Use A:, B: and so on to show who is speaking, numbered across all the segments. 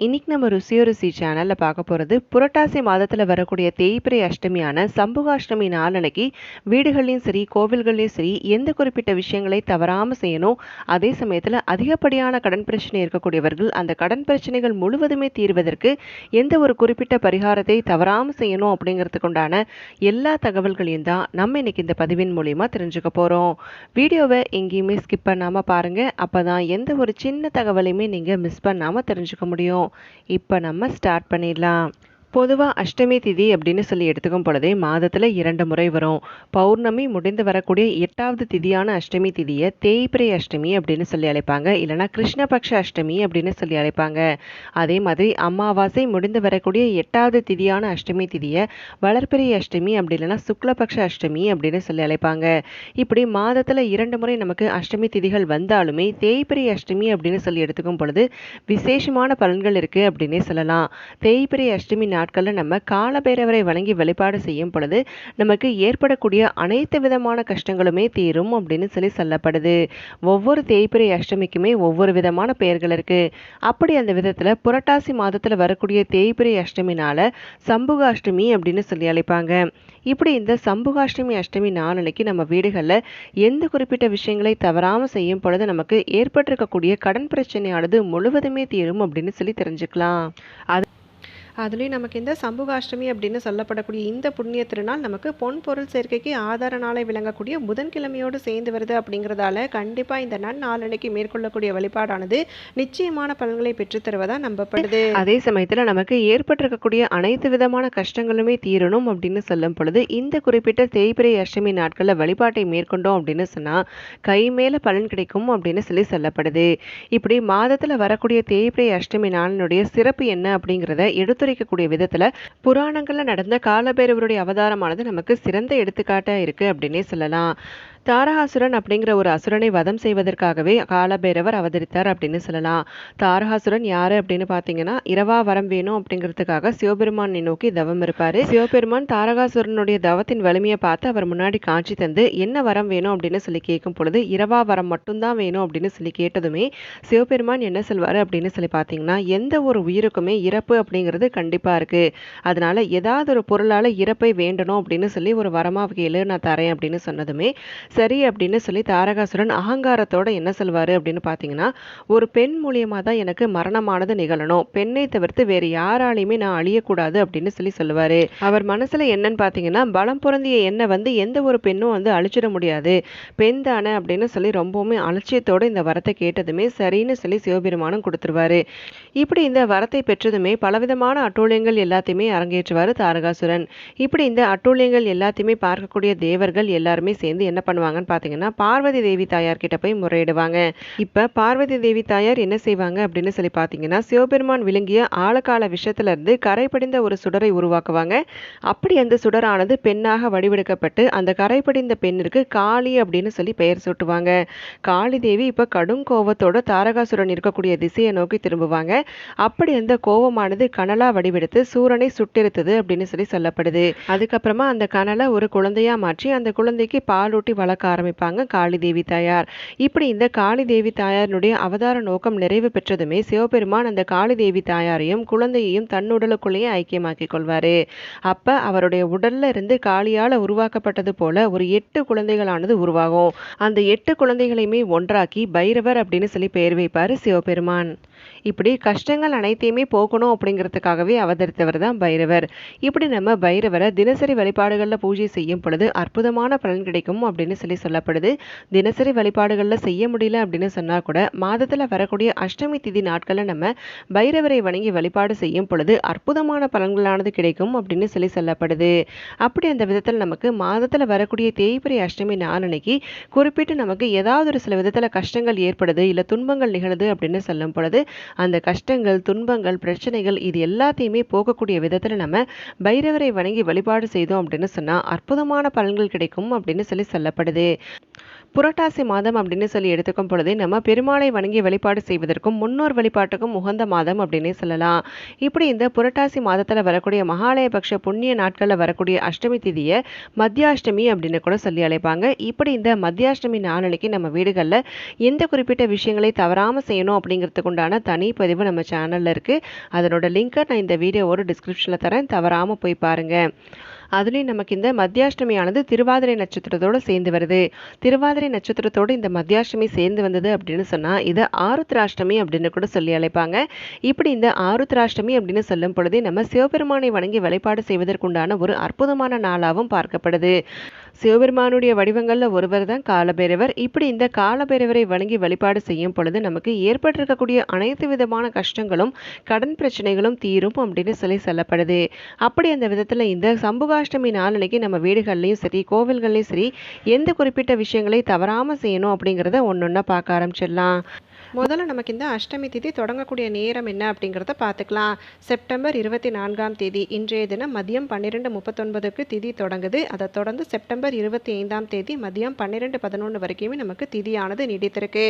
A: இன்னைக்கு நம்ம ருசியோ ருசி சேனலில் பார்க்க போகிறது புரட்டாசி மாதத்தில் வரக்கூடிய தேய்பிரை அஷ்டமியான சம்புகாஷ்டமி நாளன்னைக்கு வீடுகள்லையும் சரி கோவில்கள்லையும் சரி எந்த குறிப்பிட்ட விஷயங்களை தவறாமல் செய்யணும் அதே சமயத்தில் அதிகப்படியான கடன் பிரச்சனை இருக்கக்கூடியவர்கள் அந்த கடன் பிரச்சனைகள் முழுவதுமே தீர்வதற்கு எந்த ஒரு குறிப்பிட்ட பரிகாரத்தை தவறாமல் செய்யணும் அப்படிங்கிறதுக்கு உண்டான எல்லா தகவல்களையும் தான் நம்ம இன்னைக்கு இந்த பதிவின் மூலியமாக தெரிஞ்சுக்க போகிறோம் வீடியோவை எங்கேயுமே ஸ்கிப் பண்ணாமல் பாருங்கள் அப்போ தான் எந்த ஒரு சின்ன தகவலையுமே நீங்கள் மிஸ் பண்ணாமல் தெரிஞ்சுக்க முடியும். இப்போ நம்ம ஸ்டார்ட் பண்ணிடலாம். பொதுவாக அஷ்டமி திதி அப்படின்னு சொல்லி எடுத்துக்கும் பொழுதே மாதத்தில் இரண்டு முறை வரும். பௌர்ணமி முடிந்து வரக்கூடிய எட்டாவது திதியான அஷ்டமி திதியை தேய்பிரை அஷ்டமி அப்படின்னு சொல்லி அழைப்பாங்க. இல்லைனா கிருஷ்ணபக்ஷ அஷ்டமி அப்படின்னு சொல்லி அழைப்பாங்க. அதே மாதிரி அமாவாசை முடிந்து வரக்கூடிய எட்டாவது திதியான அஷ்டமி திதியை வளர்பிறை அஷ்டமி அப்படி இல்லைனா சுக்லபக்ஷ அஷ்டமி அப்படின்னு சொல்லி அழைப்பாங்க. இப்படி மாதத்தில் இரண்டு முறை நமக்கு அஷ்டமி திதிகள் வந்தாலுமே தேய்பிரை அஷ்டமி அப்படின்னு சொல்லி எடுத்துக்கும் பொழுது விசேஷமான பலன்கள் இருக்குது அப்படின்னே சொல்லலாம். தேய்பிரை அஷ்டமி நாட்களில் நம்ம காலபைரவரை வணங்கி வழிபாடு செய்யும் பொழுது நமக்கு ஏற்படக்கூடிய அனைத்து விதமான கஷ்டங்களுமே தீரும் அப்படின்னு சொல்லி சொல்லப்படுது. ஒவ்வொரு தேய்பிரை அஷ்டமிக்குமே ஒவ்வொரு விதமான பெயர்கள் இருக்கு. அப்படி அந்த விதத்தில் புரட்டாசி மாதத்தில் வரக்கூடிய தேய்பிரை அஷ்டமினால சம்புக அஷ்டமி அப்படின்னு சொல்லி அழைப்பாங்க. இப்படி இந்த சம்புகாஷ்டமி அஷ்டமி நாளனைக்கு நம்ம வீடுகளில் எந்த குறிப்பிட்ட விஷயங்களை தவறாமல் செய்யும் பொழுது நமக்கு ஏற்பட்டிருக்கக்கூடிய கடன் பிரச்சனையானது முழுவதுமே தீரும் அப்படின்னு சொல்லி தெரிஞ்சுக்கலாம். அது அதுலேயும் நமக்கு இந்த சம்புகாஷ்டமி அப்படின்னு சொல்லப்படக்கூடிய இந்த புண்ணிய திருநாள் நமக்கு பொன் பொருள் சேர்க்கைக்கு ஆதார நாளை விளங்கக்கூடிய புதன்கிழமையோடு சேர்ந்து வருது அப்படிங்கிறதால கண்டிப்பாக இந்த நன்னாளன்னைக்கு மேற்கொள்ளக்கூடிய வழிபாடானது நிச்சயமான பலன்களை பெற்றுத்தருவதாக நம்பப்படுது. அதே சமயத்தில் நமக்கு ஏற்பட்டிருக்கக்கூடிய அனைத்து விதமான கஷ்டங்களுமே தீரணும் அப்படின்னு சொல்லும் பொழுது இந்த குறிப்பிட்ட தேய்பிரை அஷ்டமி நாட்களில் வழிபாட்டை மேற்கொண்டோம் அப்படின்னு சொன்னால் கை மேலே பலன் கிடைக்கும் அப்படின்னு சொல்லி சொல்லப்படுது. இப்படி மாதத்தில் வரக்கூடிய தேய்பிரை அஷ்டமி நாளினுடைய சிறப்பு என்ன அப்படிங்கிறத எடுத்து எடுத்துரைக்கக்கூடிய விதத்தில் புராணங்களில் நடந்த காலபைரவருடைய அவதாரமானது நமக்கு சிறந்த எடுத்துக்காட்டாக இருக்குது அப்படின்னே சொல்லலாம். தாரகாசுரன் அப்படிங்கிற ஒரு அசுரனை வதம் செய்வதற்காகவே காலபைரவர் அவதரித்தார் அப்படின்னு சொல்லலாம். தாரகாசுரன் யாரு அப்படின்னு பார்த்தீங்கன்னா இரவா வரம் வேணும் அப்படிங்கிறதுக்காக சிவபெருமானை நோக்கி தவம் இருப்பாரு. சிவபெருமான் தாரகாசுரனுடைய தவத்தின் வலிமையை பார்த்து அவர் முன்னாடி காட்சி தந்து என்ன வரம் வேணும்? அப்படின்னு சொல்லி கேட்கும் பொழுது இரவா வரம் மட்டும்தான் வேணும் அப்படின்னு சொல்லி கேட்டதுமே சிவபெருமான் என்ன சொல்வார் அப்படின்னு சொல்லி பார்த்தீங்கன்னா எந்த ஒரு உயிருக்குமே இறப்பு அப்படிங்கிறது கண்டிப்பாக இருக்கு. அதனால ஏதாவது ஒரு பொருளால் இறப்பை வேண்டணும் அப்படின்னு சொல்லி ஒரு வரமாக கேளு நான் தரேன் அப்படின்னு சொன்னதுமே சரி அப்படின்னு சொல்லி தாரகாசுரன் அகங்காரத்தோட என்ன சொல்வாரு அப்படின்னு பார்த்தீங்கன்னா ஒரு பெண் மூலியமாக தான் எனக்கு மரணமானது நிகழணும். பெண்ணை தவிர்த்து வேறு யாராலையுமே நான் அழியக்கூடாது அப்படின்னு சொல்லி சொல்லுவார். அவர் மனசில் என்னன்னு பார்த்தீங்கன்னா பலம் பொருந்திய எண்ணெய் வந்து எந்த ஒரு பெண்ணும் வந்து அழிச்சிட முடியாது. பெண் தானே அப்படின்னு சொல்லி ரொம்பவுமே அலட்சியத்தோடு இந்த வரத்தை கேட்டதுமே சரின்னு சொல்லி சிவபெருமானும் கொடுத்துருவாரு. இப்படி இந்த வரத்தை பெற்றதுமே பலவிதமான அட்டூழியங்கள் எல்லாத்தையுமே அரங்கேற்றுவார் தாரகாசுரன். இப்படி இந்த அட்டூழியங்கள் எல்லாத்தையுமே பார்க்கக்கூடிய தேவர்கள் எல்லாருமே சேர்ந்து என்ன பண்ணுவாங்க பண்ணுவாங்கன்னு பார்த்தீங்கன்னா பார்வதி தேவி தாயார் கிட்ட போய் முறையிடுவாங்க. இப்போ பார்வதி தேவி தாயார் என்ன செய்வாங்க அப்படின்னு சொல்லி பார்த்தீங்கன்னா சிவபெருமான் விழுங்கிய ஆழக்கால விஷயத்துல இருந்து கரை படிந்த ஒரு சுடரை உருவாக்குவாங்க. அப்படி அந்த சுடரானது பெண்ணாக வடிவெடுக்கப்பட்டு அந்த கரை படிந்த பெண்ணிற்கு காளி அப்படின்னு சொல்லி பெயர் சூட்டுவாங்க. காளி தேவி இப்போ கடும் கோவத்தோட தாரகாசுரன் இருக்கக்கூடிய திசையை நோக்கி திரும்புவாங்க. அப்படி அந்த கோவமானது கனலா வடிவெடுத்து சூரனை சுட்டெடுத்தது அப்படின்னு சொல்லி சொல்லப்படுது. அதுக்கப்புறமா அந்த கனலை ஒரு குழந்தையா மாற்றி அந்த குழந்தைக்கு பாலூட்டி வளர்க்க ஆரம்பிப்பாங்க. காளி தேவி தாயார். இப்படி இந்த காளி தேவி தாயாரினுடைய அவதார நோக்கம் நிறைவு பெற்றதுமே சிவபெருமான் அந்த காளி தேவி தாயாரையும் குழந்தையையும் தன்னுடலுக்குள்ளேயே ஐக்கியமாக்கிக் கொள்வாரு. அப்ப அவருடைய உடல்ல இருந்து காளியால உருவாக்கப்பட்டது போல ஒரு எட்டு குழந்தைகளானது உருவாகும். அந்த எட்டு குழந்தைகளையுமே ஒன்றாக்கி பைரவர் அப்படின்னு சொல்லி பெயர் வைப்பாரு சிவபெருமான். இப்படி கஷ்டங்கள் அனைத்தையுமே போக்கணும் அப்படிங்கிறதுக்காகவே அவதரித்தவர் தான் பைரவர். இப்படி நம்ம பைரவரை தினசரி வழிபாடுகளில் பூஜை செய்யும் பொழுது அற்புதமான பலன் கிடைக்கும் அப்படின்னு சொல்லி சொல்லப்படுது. தினசரி வழிபாடுகளில் செய்ய முடியல அப்படின்னு சொன்னால் கூட மாதத்தில் வரக்கூடிய அஷ்டமி திதி நாட்களில் நம்ம பைரவரை வணங்கி வழிபாடு செய்யும் பொழுது அற்புதமான பலன்களானது கிடைக்கும் அப்படின்னு சொல்லி சொல்லப்படுது. அப்படி அந்த விதத்தில் நமக்கு மாதத்தில் வரக்கூடிய தேய்பிரை அஷ்டமி நாளன்னைக்கு குறிப்பிட்டு நமக்கு ஏதாவது ஒரு சில விதத்தில் கஷ்டங்கள் ஏற்படுது இல்லை துன்பங்கள் நிகழுது அப்படின்னு சொல்லும் பொழுது அந்த கஷ்டங்கள் துன்பங்கள் பிரச்சனைகள் இது எல்லாத்தையுமே போகக்கூடிய விதத்தில் நம்ம பைரவரை வணங்கி வழிபாடு செய்தோம் அப்படின்னு சொன்னால் அற்புதமான பலன்கள் கிடைக்கும் அப்படின்னு சொல்லி சொல்லப்படுது. புரட்டாசி மாதம் அப்படின்னு சொல்லி எடுத்துக்கும் பொழுது நம்ம பெருமாளை வணங்கி வழிபாடு செய்வதற்கும் முன்னோர் வழிபாட்டுக்கும் உகந்த மாதம் அப்படின்னே சொல்லலாம். இப்படி இந்த புரட்டாசி மாதத்தில் வரக்கூடிய மகாலயபக்ஷ புண்ணிய நாட்களில் வரக்கூடிய அஷ்டமி திதியை மத்தியாஷ்டமி அப்படின்னு கூட சொல்லி அழைப்பாங்க. இப்படி இந்த மத்தியாஷ்டமி நாளன்னைக்கு நம்ம வீடுகளில் எந்த குறிப்பிட்ட விஷயங்களை தவறாமல் செய்யணும் அப்படிங்கிறதுக்கு உண்டான தனி பதிவு நம்ம சேனலில் இருக்குது அதனோட லிங்க்கை நான் இந்த வீடியோவோட டிஸ்கிரிப்ஷனில் தரேன். தவறாமல் போய் பாருங்கள் அதுலேயும் நமக்கு இந்த மத்தியாஷ்டமியானது திருவாதிரை நட்சத்திரத்தோடு சேர்ந்து வருது. திருவாதிரை நட்சத்திரத்தோடு இந்த மத்தியாஷ்டமி சேர்ந்து வந்தது அப்படின்னு சொன்னால் இதை ஆருத்ராஷ்டமி அப்படின்னு கூட சொல்லி அழைப்பாங்க. இப்படி இந்த ஆருத்ராஷ்டமி அப்படின்னு சொல்லும் பொழுதே நம்ம சிவபெருமானை வணங்கி வழிபாடு செய்வதற்குண்டான ஒரு அற்புதமான நாளாகவும் பார்க்கப்படுது. சிவபெருமானுடைய வடிவங்களில் ஒருவர் தான் காலபைரவர். இப்படி இந்த காலபைரவரை வணங்கி வழிபாடு செய்யும் பொழுது நமக்கு ஏற்பட்டிருக்கக்கூடிய அனைத்து விதமான கஷ்டங்களும் கடன் பிரச்சனைகளும் தீரும் அப்படின்னு சொல்லி சொல்லப்படுது. அப்படி அந்த விதத்தில் இந்த சம்புகாஷ்டமி நாளனைக்கு நம்ம வீடுகள்லையும் சரி கோவில்கள்லையும் சரி எந்த குறிப்பிட்ட விஷயங்களை தவறாமல் செய்யணும் அப்படிங்கிறத ஒன்று ஒன்றா பார்க்க ஆரம்பிச்சிடலாம். முதல்ல நமக்கு இந்த அஷ்டமி திதி தொடங்கக்கூடிய நேரம் என்ன அப்படிங்கிறத பார்த்துக்கலாம். செப்டம்பர் இருபத்தி நான்காம் தேதி இன்றைய தினம் மதியம் பன்னிரெண்டு முப்பத்தொன்பதுக்கு திதி தொடங்குது. அதை தொடர்ந்து செப்டம்பர் இருபத்தி ஐந்தாம் தேதி மதியம் பன்னிரெண்டு பதினொன்று வரைக்குமே நமக்கு திதியானது நீடித்திருக்கு.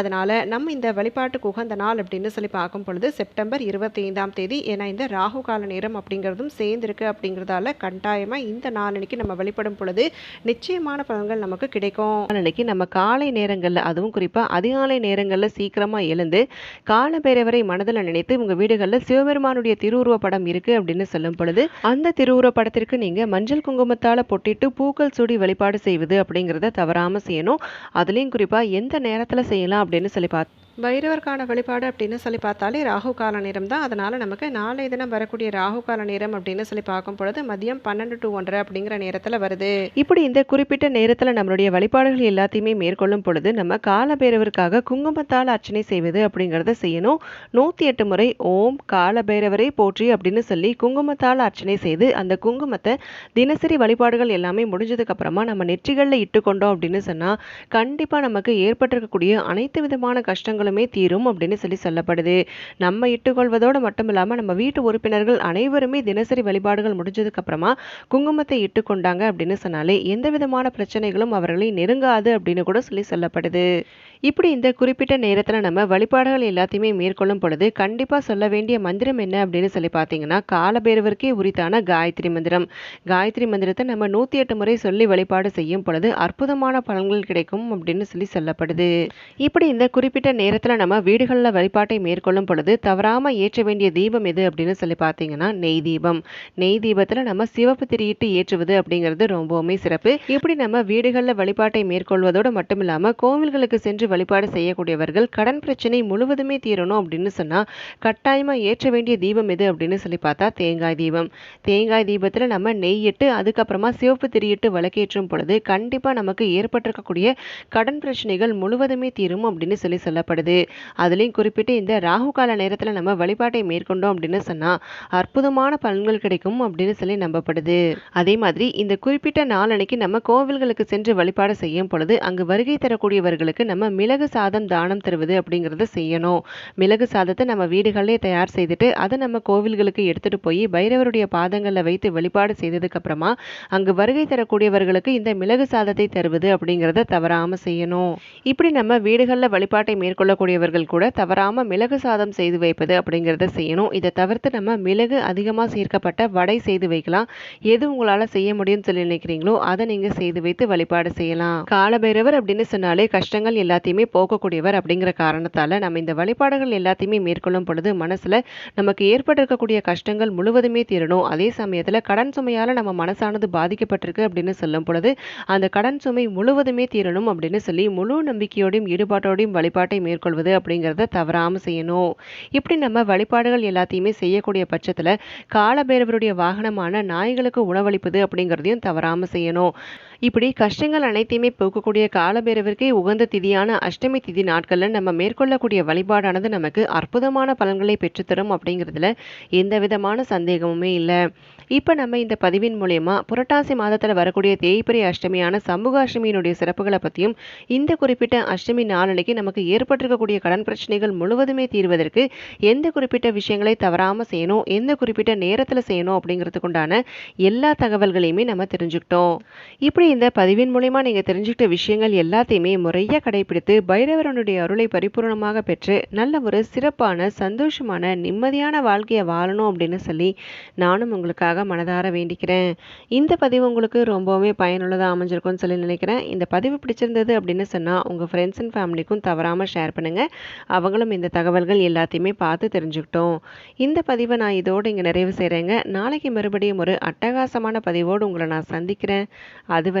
A: அதனால் நம்ம இந்த வழிபாட்டுக்கு உகந்த நாள் அப்படின்னு சொல்லி பார்க்கும் பொழுது செப்டம்பர் இருபத்தி ஐந்தாம் தேதி ஏன்னா இந்த ராகு கால நேரம் அப்படிங்கிறதும் சேர்ந்திருக்கு அப்படிங்கிறதால கட்டாயமாக இந்த நாளன்னைக்கு நம்ம வழிபடும் பொழுது நிச்சயமான பலன்கள் நமக்கு கிடைக்கும். அன்னைக்கு நம்ம காலை நேரங்களில் அதுவும் குறிப்பாக அதிகாலை நேரங்களில் சீக்கிரமாக எழுந்து காலபைரவரை மனதில் நினைத்து உங்கள் வீடுகளில் சிவபெருமானுடைய திருவுருவ படம் இருக்குது அப்படின்னு சொல்லும் பொழுது அந்த திருவுருவ படத்திற்கு நீங்கள் மஞ்சள் குங்குமத்தால் பொட்டிட்டு பூக்கள் சூடி வழிபாடு செய்வது அப்படிங்கிறத தவறாமல் செய்யணும். அதுலேயும் குறிப்பாக எந்த நேரத்தில் செய்யலாம் அப்படின்னு சொல்லி பார்த்து பைரவருக்கான வழிபாடு அப்படின்னு சொல்லி பார்த்தாலே ராகு கால நேரம் தான். அதனால் நமக்கு நாளை தினம் வரக்கூடிய ராகு கால நேரம் அப்படின்னு சொல்லி பார்க்கும் பொழுது மதியம் பன்னெண்டு டு ஒன்றரை அப்படிங்கிற நேரத்தில் வருது. இப்படி இந்த குறிப்பிட்ட நேரத்தில் நம்மளுடைய வழிபாடுகள் எல்லாத்தையுமே மேற்கொள்ளும் பொழுது நம்ம கால பைரவருக்காக குங்குமத்தால் அர்ச்சனை செய்வது அப்படிங்கிறத செய்யணும். நூற்றி எட்டு முறை ஓம் கால பைரவரை போற்றி அப்படின்னு சொல்லி குங்குமத்தால் அர்ச்சனை செய்து அந்த குங்குமத்தை தினசரி வழிபாடுகள் எல்லாமே முடிஞ்சதுக்கப்புறமா நம்ம நெற்றிகளில் இட்டுக்கொண்டோம் அப்படின்னு சொன்னால் கண்டிப்பாக நமக்கு ஏற்பட்டிருக்கக்கூடிய அனைத்து விதமான கஷ்டங்கள் பிரச்சனைகளுமே தீரும் அப்படின்னு சொல்லி சொல்லப்படுது. நம்ம இட்டுக்கொள்வதோடு மட்டும் இல்லாமல் நம்ம வீட்டு உறுப்பினர்கள் அனைவருமே தினசரி வழிபாடுகள் முடிஞ்சதுக்கு அப்புறமா குங்குமத்தை இட்டுக்கொண்டாங்க அப்படின்னு சொன்னாலே எந்த விதமான பிரச்சனைகளும் அவர்களை நெருங்காது அப்படின்னு கூட சொல்லி சொல்லப்படுது. இப்படி இந்த குறிப்பிட்ட நேரத்தில் நம்ம வழிபாடுகள் எல்லாத்தையுமே மேற்கொள்ளும் பொழுது கண்டிப்பாக சொல்ல வேண்டிய மந்திரம் என்ன அப்படின்னு சொல்லி பார்த்தீங்கன்னா காலபேரவருக்கே உரித்தான காயத்ரி மந்திரம். காயத்ரி மந்திரத்தை நம்ம நூற்றி எட்டு முறை சொல்லி வழிபாடு செய்யும் பொழுது அற்புதமான பலன்கள் கிடைக்கும் அப்படின்னு சொல்லி சொல்லப்படுது. இப்படி இந்த குறிப்பிட்ட நேரத்தில் நம்ம வீடுகளில் வழிபாட்டை மேற்கொள்ளும் பொழுது தவறாமல் ஏற்ற வேண்டிய தீபம் எது அப்படின்னு சொல்லி பார்த்தீங்கன்னா நெய் தீபம். நெய் தீபத்தில் நம்ம சிவப்பு திரியிட்டு ஏற்றுவது அப்படிங்கிறது ரொம்பவுமே சிறப்பு. இப்படி நம்ம வீடுகளில் வழிபாட்டை மேற்கொள்வதோடு மட்டும் இல்லாமல் கோவில்களுக்கு சென்று வழிபாடு செய்யக்கூடியவர்கள் கடன் பிரச்சனை முழுவதுமே தீரணும் அப்படின்னு சொன்னால் கட்டாயமாக ஏற்ற வேண்டிய தீபம் எது அப்படின்னு சொல்லி பார்த்தா தேங்காய் தீபம். தேங்காய் தீபத்தில் நம்ம நெய் இட்டு அதுக்கப்புறமா சிவப்பு திரியிட்டு விளக்கேற்றும் பொழுது கண்டிப்பாக நமக்கு ஏற்பட்டிருக்கக்கூடிய கடன் பிரச்சனைகள் முழுவதுமே தீரும் அப்படின்னு சொல்லி சொல்லப்படுது. அதுலேயும் குறிப்பிட்டு இந்த ராகு கால நேரத்தில் நம்ம வழிபாட்டை மேற்கொண்டோம் அப்படின்னு சொன்னால் அற்புதமான பலன்கள் கிடைக்கும் அப்படின்னு சொல்லி நம்பப்படுது. அதே மாதிரி இந்த குறிப்பிட்ட நாளன்னைக்கு நம்ம கோவில்களுக்கு சென்று வழிபாடு செய்யும் பொழுது அங்கு வருகை தரக்கூடியவர்களுக்கு நம்ம மிளகு சாதம் தானம் தருவது அப்படிங்கிறத செய்யணும். மிளகு சாதத்தை நம்ம வீடுகளிலே தயார் செய்துட்டு அதை நம்ம கோவில்களுக்கு எடுத்துட்டு போய் பைரவருடைய பாதங்களில் வைத்து வழிபாடு செய்ததுக்கு அப்புறமா அங்கு வருகை தரக்கூடியவர்களுக்கு இந்த மிளகு சாதத்தை தருவது அப்படிங்கிறத தவறாம செய்யணும். இப்படி நம்ம வீடுகளில் வழிபாட்டை மேற்கொள்ளக்கூடியவர்கள் கூட தவறாம மிளகு சாதம் செய்து வைப்பது அப்படிங்கிறத செய்யணும். இதை தவிர்த்து நம்ம மிளகு அதிகமாக சேர்க்கப்பட்ட வடை செய்து வைக்கலாம். எது உங்களால் செய்ய முடியும்னு சொல்லி நினைக்கிறீங்களோ அதை நீங்கள் செய்து வைத்து வழிபாடு செய்யலாம். காலபைரவர் அப்படின்னு சொன்னாலே கஷ்டங்கள் எல்லாத்தையும் போக்கக்கூடியவர் அப்படிங்கிற காரணத்தால் நம்ம இந்த வழிபாடுகள் எல்லாத்தையுமே மேற்கொள்ளும் பொழுது மனசில் நமக்கு ஏற்பட்டிருக்கக்கூடிய கஷ்டங்கள் முழுவதுமே தீரணும். அதே சமயத்தில் கடன் சுமையால் நம்ம மனசானது பாதிக்கப்பட்டிருக்கு அப்படின்னு சொல்லும் பொழுது அந்த கடன் சுமை முழுவதுமே தீரணும் அப்படின்னு சொல்லி முழு நம்பிக்கையோடையும் ஈடுபாட்டோடையும் வழிபாட்டை மேற்கொள்வது அப்படிங்கிறத தவறாமல் செய்யணும். இப்படி நம்ம வழிபாடுகள் எல்லாத்தையுமே செய்யக்கூடிய பட்சத்தில் காலபேரவருடைய வாகனமான நாய்களுக்கு உணவளிப்பது அப்படிங்கிறதையும் தவறாமல் செய்யணும். இப்படி கஷ்டங்கள் அனைத்தையுமே போக்கக்கூடிய காலபேரவிற்கே உகந்த திதியான அஷ்டமி திதி நாட்களில் நம்ம மேற்கொள்ளக்கூடிய வழிபாடானது நமக்கு அற்புதமான பலன்களை பெற்றுத்தரும் அப்படிங்கிறதுல எந்த விதமான சந்தேகமுமே இல்லை. இப்போ நம்ம இந்த பதிவின் மூலயமா புரட்டாசி மாதத்தில் வரக்கூடிய தேய்பிரை அஷ்டமியான சமூக அஷ்டமியினுடைய சிறப்புகளை பற்றியும் இந்த குறிப்பிட்ட அஷ்டமி நாளனைக்கு நமக்கு ஏற்பட்டிருக்கக்கூடிய கடன் பிரச்சனைகள் முழுவதுமே தீர்வதற்கு எந்த குறிப்பிட்ட விஷயங்களை தவறாமல் செய்யணும் எந்த குறிப்பிட்ட நேரத்தில் செய்யணும் அப்படிங்கிறதுக்குண்டான எல்லா தகவல்களையுமே நம்ம தெரிஞ்சுக்கிட்டோம். இப்படி இந்த பதிவின் மூலிமா நீங்கள் தெரிஞ்சுக்கிட்ட விஷயங்கள் எல்லாத்தையுமே முறையாக கடைபிடித்து பைரவரனுடைய அருளை பரிபூர்ணமாக பெற்று நல்ல ஒரு சிறப்பான சந்தோஷமான நிம்மதியான வாழ்க்கையை வாழணும் அப்படின்னு சொல்லி நானும் உங்களுக்காக மனதார வேண்டிக்கிறேன். இந்த பதிவு உங்களுக்கு ரொம்பவுமே பயனுள்ளதாக அமைஞ்சிருக்கும்னு சொல்லி நினைக்கிறேன். இந்த பதிவு பிடிச்சிருந்தது அப்படின்னு சொன்னால் உங்கள் ஃப்ரெண்ட்ஸ் அண்ட் ஃபேமிலிக்கும் தவறாமல் ஷேர் பண்ணுங்கள் அவங்களும் இந்த தகவல்கள் எல்லாத்தையுமே பார்த்து தெரிஞ்சுக்கிட்டோம். இந்த பதிவை நான் இதோடு இங்கே நிறைவு செய்கிறேங்க நாளைக்கு மறுபடியும் ஒரு அட்டகாசமான பதிவோடு உங்களை நான் சந்திக்கிறேன். அதுவரை